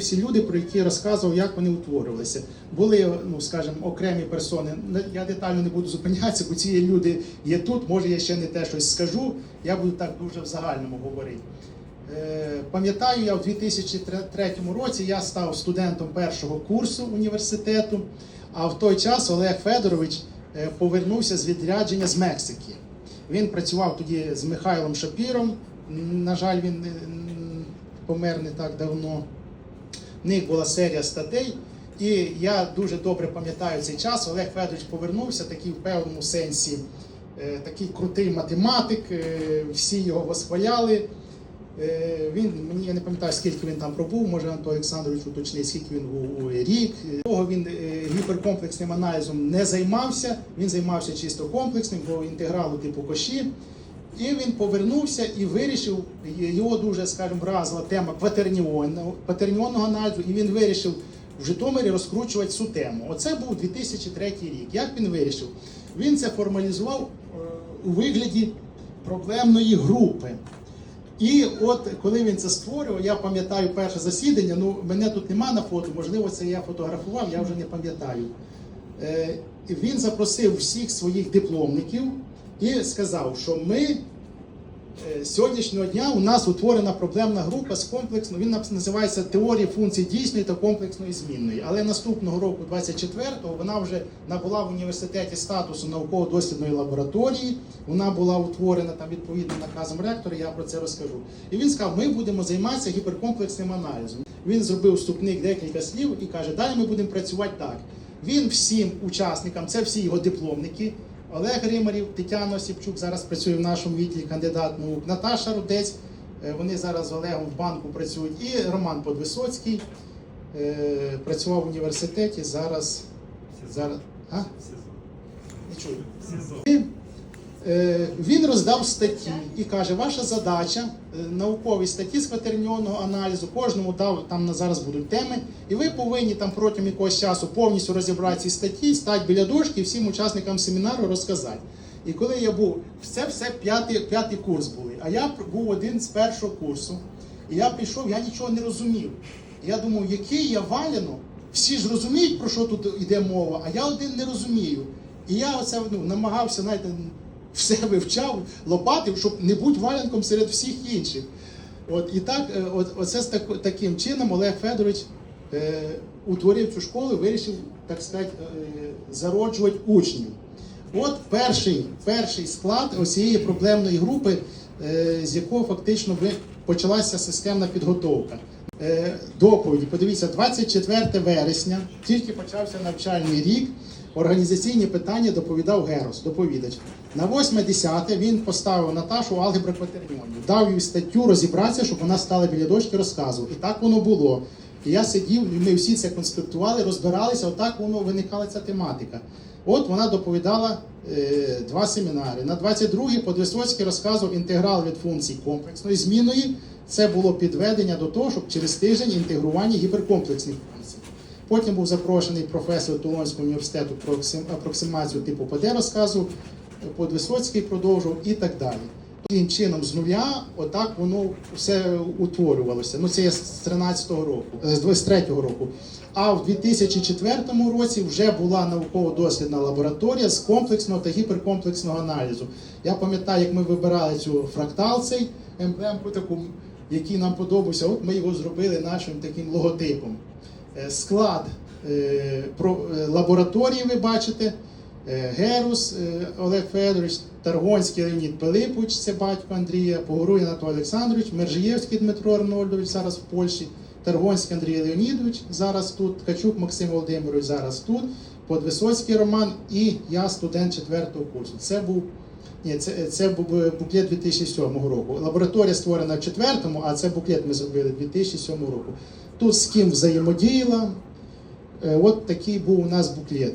Всі люди, про які я розказував, як вони утворювалися. Були, ну скажімо, окремі персони. Я детально не буду зупинятися, бо ці люди є тут. Може, я ще не те щось скажу. Я буду так дуже в загальному говорити. Е, Пам'ятаю, я в 2003 році я став студентом першого курсу університету, а в той час Олег Федорович е, повернувся з відрядження з Мексики. Він працював тоді з Михайлом Шапіром. На жаль, він помер не так давно. В них була серія статей. І я дуже добре пам'ятаю цей час. Олег Федорович повернувся, такий в певному сенсі, е, такий крутий математик, е, всі його восхваляли. Е, Він мені я не пам'ятаю, скільки він там пробув, може Антон Олександрович уточнить, скільки він у рік. Того він гіперкомплексним аналізом не займався. Він займався чисто комплексним, бо інтегралу типу коші. І він повернувся і вирішив, його дуже, скажімо, вразила тема кватерніонного, кватерніонного аналізу, і він вирішив в Житомирі розкручувати цю тему. Оце був 2003 рік. Як він вирішив? Він це формалізував е, у вигляді проблемної групи. І от коли він це створював, я пам'ятаю перше засідання. Ну мене тут нема на фото, можливо, це я фотографував, я вже не пам'ятаю. Е, Він запросив всіх своїх дипломників і сказав, що ми е, сьогоднішнього дня у нас утворена проблемна група з комплексно. Він називається теорія функцій дійсної та комплексної змінної. Але наступного року, 24-го, вона вже набула в університеті статусу науково-дослідної лабораторії. Вона була утворена там відповідним наказом ректора. Я про це розкажу. І він сказав: ми будемо займатися гіперкомплексним аналізом. Він зробив вступник декілька слів і каже: далі ми будемо працювати так. Він всім учасникам, це всі його дипломники. Олег Римарів, Тетяна Осіпчук зараз працює в нашому відділі кандидат наук, Наташа Рудець, е, вони зараз з Олегом в банку працюють, і Роман Подвисоцький е, працював в університеті, зараз. зараз а? Не чую. Е, Він роздав статті і каже, ваша задача е, наукові статті з кватерніонного аналізу, кожному дав там на зараз будуть теми, і ви повинні там протягом якогось часу повністю розібрати ці статті, стати біля дошки і всім учасникам семінару розказати. І коли я був, це все п'ятий, п'ятий курс були, а я був один з першого курсу, і я пішов, я нічого не розумів. Я думав, який я валянок, всі ж розуміють, про що тут йде мова, а я один не розумію. І я оце ну, намагався, знаєте, все вивчав, лопатив, щоб не бути валянком серед всіх інших. От і так, е, от, оце з так, таким чином Олег Федорович е, утворив цю школу, і вирішив, так сказати, е, зароджувати учнів. От перший, перший склад ось цієї проблемної групи, е, з якого фактично почалася системна підготовка. Е, доповіді. Подивіться, 24 вересня, тільки почався навчальний рік. Організаційні питання доповідав Герос, доповідач. На 8-10 він поставив Наташу алгебра кватерніонів, дав їй статтю розібратися, щоб вона стала біля дошки, розказував. І так воно було. І я сидів, і ми всі це конспектували, розбиралися, отак воно виникала ця тематика. От вона доповідала е, два семінари. На 22-й Подвисоцький розказував інтеграл від функцій комплексної змінної. Це було підведення до того, щоб через тиждень інтегрування гіперкомплексних функцій. Потім був запрошений професор Тулонського університету про апроксимацію типу ПД розказу, Подвисоцький продовжував і так далі. Таким чином, з нуля, отак воно все утворювалося. Ну це я з 13-го року, е, з 23-го року. А в 2004 році вже була науково-дослідна лабораторія з комплексного та гіперкомплексного аналізу. Я пам'ятаю, як ми вибирали цю фрактал, цей емблемку таку, який нам подобався. От ми його зробили нашим таким логотипом. Е, Склад е, е, лабораторії ви бачите. Герус Олег Федорович, Таргонський Леонід Пилипович, це батько Андрія, Погоруй Анатолій Олександрович, Мержиєвський Дмитро Арнольдович зараз в Польщі, Таргонський Андрій Леонідович зараз тут, Ткачук Максим Володимирович зараз тут, Подвисоцький Роман і я студент четвертого курсу. Це був ні, це, це буклет 2007 року. Лабораторія створена в четвертому, а це буклет ми зробили 2007 року. Тут з ким взаємодіяла. Е, От такий був у нас буклет.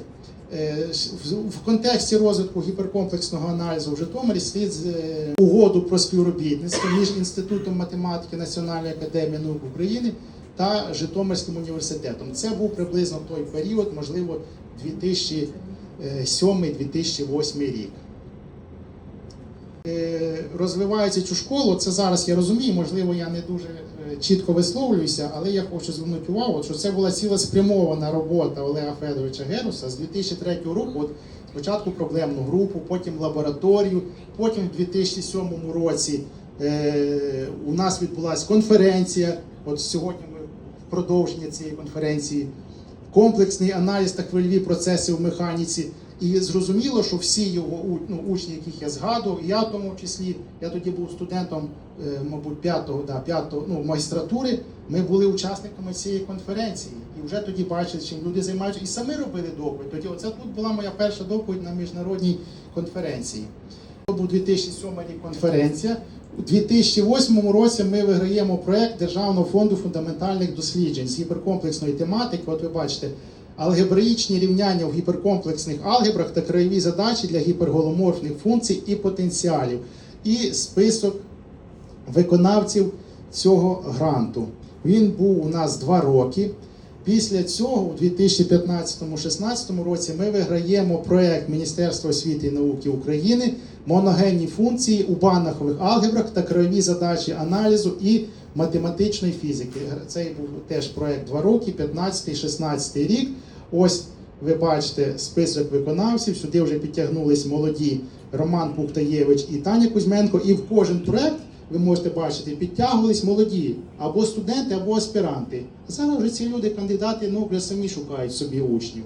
Е, в- В контексті розвитку гіперкомплексного аналізу в Житомирі слід е, угоду про співробітництво між Інститутом математики Національної академії наук України та Житомирським університетом. Це був приблизно той період, можливо, 2007-2008 рік. Е, Розвиваючи цю школу, це зараз я розумію, можливо, я не дуже е, чітко висловлююся, але я хочу звернути увагу, що це була цілеспрямована робота Олега Федоровича Геруса з 2003 року. От спочатку проблемну групу, потім лабораторію, потім в 2007 році е, у нас відбулася конференція. От сьогодні ми в продовження цієї конференції комплексний аналіз та хвильові процеси в механіці. І зрозуміло, що всі його ну, учні, яких я згадував, я в тому числі, я тоді був студентом, е, мабуть, п'ятого, да, п'ятого ну, магістратури. Ми були учасниками цієї конференції і вже тоді бачили, чим люди займаються, і самі робили доповідь. Тоді оце тут була моя перша доповідь на міжнародній конференції. Це був 2007 рік конференція. У 2008 році ми виграємо проект Державного фонду фундаментальних досліджень з гіперкомплексної тематики. От ви бачите, алгебраїчні рівняння в гіперкомплексних алгебрах та краєві задачі для гіперголоморфних функцій і потенціалів. І список виконавців цього гранту. Він був у нас два роки. Після цього, у 2015-16 році, ми виграємо проект Міністерства освіти і науки України моногенні функції у банахових алгебрах та краєві задачі аналізу і математичної фізики. Цей був теж проект два роки, 15-16 рік. Ось ви бачите список виконавців. Сюди вже підтягнулись молоді Роман Пухтаєвич і Таня Кузьменко. І в кожен проект ви можете бачити, підтягувались молоді або студенти, або аспіранти. Зараз вже ці люди, кандидати, ну вже самі шукають собі учнів.